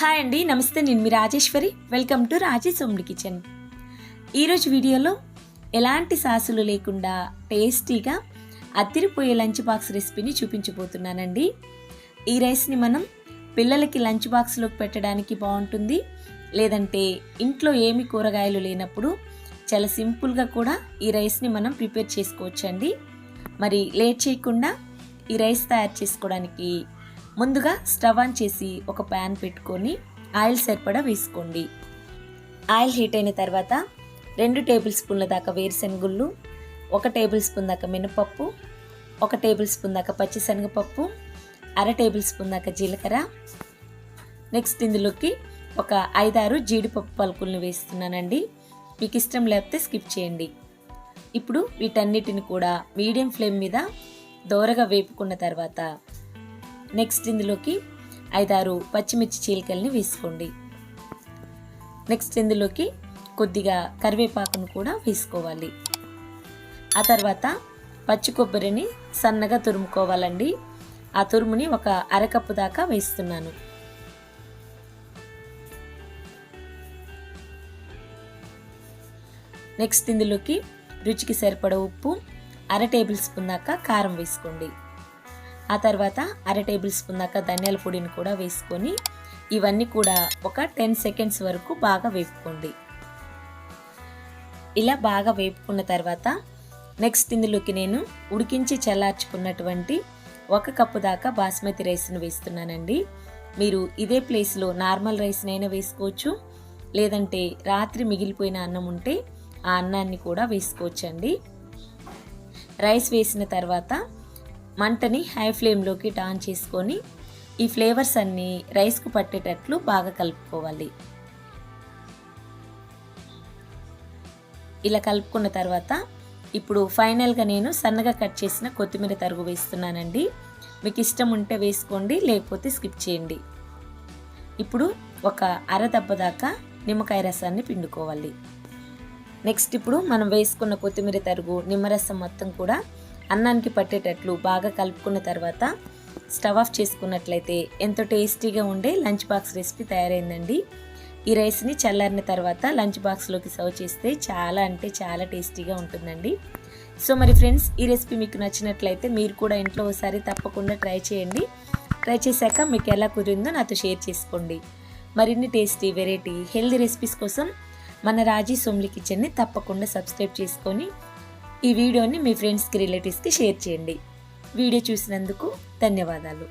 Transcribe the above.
Hi అండి నమస్తే నేను మీ రాజేశ్వరి. వెల్కమ్ టు రాజేష్ సోమ్డి కిచెన్. ఈరోజు వీడియోలో ఎలాంటి సాసులు లేకుండా టేస్టీగా అత్తిరిపోయే లంచ్ బాక్స్ రెసిపీని చూపించబోతున్నానండి. ఈ రైస్ని మనం పిల్లలకి లంచ్ బాక్స్లోకి పెట్టడానికి బాగుంటుంది. లేదంటే ఇంట్లో ఏమి కూరగాయలు లేనప్పుడు చాలా సింపుల్గా కూడా ఈ రైస్ని మనం ప్రిపేర్ చేసుకోవచ్చండి. మరి లేట్ చేయకుండా ఈ రైస్ తయారు చేసుకోవడానికి ముందుగా స్టవ్ ఆన్ చేసి ఒక ప్యాన్ పెట్టుకొని ఆయిల్ సరిపడా వేసుకోండి. ఆయిల్ హీట్ అయిన తర్వాత రెండు టేబుల్ స్పూన్ల దాకా వేరుశనగుళ్ళు ఒక టేబుల్ స్పూన్ దాకా మినపప్పు ఒక టేబుల్ స్పూన్ దాకా పచ్చిశనగపప్పు అర టేబుల్ స్పూన్ దాకా జీలకర్ర. నెక్స్ట్ ఇందులోకి ఒక ఐదారు జీడిపప్పు పలుకులను వేస్తున్నానండి. మీకు ఇష్టం లేకపోతే స్కిప్ చేయండి. ఇప్పుడు వీటన్నిటిని కూడా మీడియం ఫ్లేమ్ మీద దోరగా వేపుకున్న తర్వాత నెక్స్ట్ ఇందులోకి ఐదారు పచ్చిమిర్చి చీలికల్ని వేసుకోండి. నెక్స్ట్ ఇందులోకి కొద్దిగా కరివేపాకును కూడా వేసుకోవాలి. ఆ తర్వాత పచ్చి కొబ్బరిని సన్నగా తురుముకోవాలండి. ఆ తురుముని ఒక అరకప్పు దాకా వేస్తున్నాను. నెక్స్ట్ ఇందులోకి రుచికి సరిపడ ఉప్పు అర టేబుల్ స్పూన్ దాకా కారం వేసుకోండి. ఆ తర్వాత అర టేబుల్ స్పూన్ దాకా ధనియాల పొడిని కూడా వేసుకొని ఇవన్నీ కూడా ఒక టెన్ సెకండ్స్ వరకు బాగా వేపుకోండి. ఇలా బాగా వేపుకున్న తర్వాత నెక్స్ట్ ఇందులోకి నేను ఉడికించి చల్లార్చుకున్నటువంటి ఒక కప్పు దాకా బాస్మతి రైస్ను వేస్తున్నానండి. మీరు ఇదే ప్లేస్లో నార్మల్ రైస్నైనా వేసుకోవచ్చు. లేదంటే రాత్రి మిగిలిపోయిన అన్నం ఉంటే ఆ అన్నాన్ని కూడా వేసుకోవచ్చండి. రైస్ వేసిన తర్వాత మంటని హై ఫ్లేమ్లోకి టాన్ చేసుకొని ఈ ఫ్లేవర్స్ అన్నీ రైస్కు పట్టేటట్లు బాగా కలుపుకోవాలి. ఇలా కలుపుకున్న తర్వాత ఇప్పుడు ఫైనల్గా నేను సన్నగా కట్ చేసిన కొత్తిమీర తరుగు వేస్తున్నానండి. మీకు ఇష్టం ఉంటే వేసుకోండి లేకపోతే స్కిప్ చేయండి. ఇప్పుడు ఒక అర దెబ్బ దాకా నిమ్మకాయ రసాన్ని పిండుకోవాలి. నెక్స్ట్ ఇప్పుడు మనం వేసుకున్న కొత్తిమీర తరుగు నిమ్మరసం మొత్తం కూడా అన్నానికి పట్టేటట్లు బాగా కలుపుకున్న తర్వాత స్టవ్ ఆఫ్ చేసుకున్నట్లయితే ఎంతో టేస్టీగా ఉండే లంచ్ బాక్స్ రెసిపీ తయారైందండి. ఈ రైస్ని చల్లారిన తర్వాత లంచ్ బాక్స్లోకి సర్వ్ చేస్తే చాలా అంటే చాలా టేస్టీగా ఉంటుందండి. సో మరి ఫ్రెండ్స్ ఈ రెసిపీ మీకు నచ్చినట్లయితే మీరు కూడా ఇంట్లో ఒకసారి తప్పకుండా ట్రై చేయండి. ట్రై చేశాక మీకు ఎలా కుదిరిందో నాతో షేర్ చేసుకోండి. మరిన్ని టేస్టీ వెరైటీ హెల్దీ రెసిపీస్ కోసం మన రాజీ సోమ్లి కిచెన్ని తప్పకుండా సబ్స్క్రైబ్ చేసుకొని ఈ వీడియోని మీ ఫ్రెండ్స్కి రిలేటివ్స్కి షేర్ చేయండి. వీడియో చూసినందుకు ధన్యవాదాలు.